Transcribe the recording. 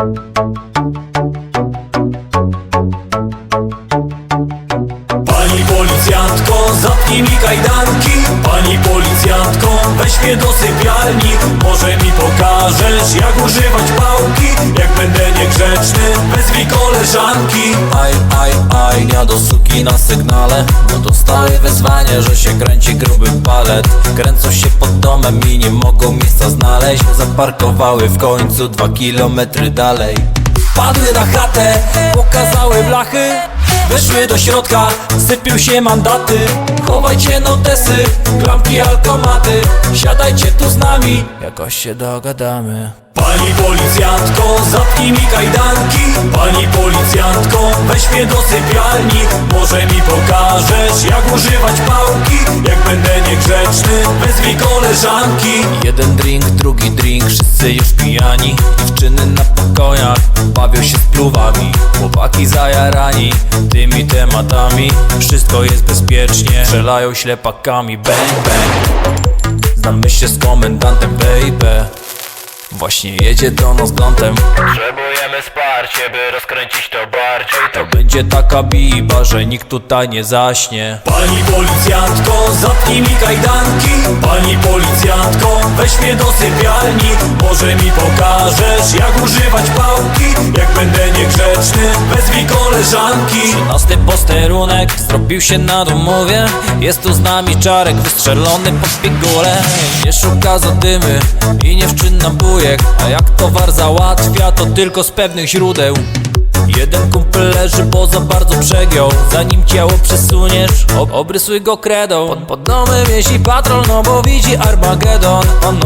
Pani policjantko, zapnij mi kajdanki. Pani policjantko, mnie do sypialni Może mi pokażesz, jak używać pałki. Jak będę niegrzeczny, wezwij koleżanki. Aj, aj, aj, ja do suki na sygnale. Bo dostaję wezwanie, że się kręci gruby palet. Kręcą się pod domem i nie mogą miejsca znaleźć Zaparkowały w końcu dwa kilometry dalej. Padły na chatę, pokazały blachy Weszły do środka, sypią się mandaty. Chowajcie notesy, klamki, alkomaty. Siadajcie tu z nami, jakoś się dogadamy Pani policjantko, zapnij mi kajdanki. Pani policjantko, weź mnie do sypialni. Może mi pokażesz, jak używać pałki. Jak będę niegrzeczny, wezwij koleżanki. Jeden drink, drugi drink, wszyscy już pijani. Dziewczyny na pokojach, bawią się z pluwami. Chłopaki zajarani tymi tematami. Wszystko jest bezpiecznie, strzelają ślepakami. Bang, bang. Znamy się z komendantem, baby Właśnie jedzie do nas grątem Potrzebujemy wsparcie, by rozkręcić to bardziej. To będzie taka biba, że nikt tutaj nie zaśnie. Pani policjantko, zapnij mi kajdanki. Pani policjantko, weź mnie do sypialni. Może mi pokażesz, jak używać pałki. Jak będę niegrzeczny, wezwij koleżanki. Trzynasty posterunek zrobił się na domowie. Jest tu z nami czarek wystrzelony pod pigułę Nie szuka zadymy i nie wszczyna bujek A jak towar załatwia to tylko z pewnych źródeł. Jeden kumpel leży, bo za bardzo przegiął. Zanim ciało przesuniesz, ob obrysuj go kredą. Pod, pod domem jeździ patrol, no bo widzi Armagedon. On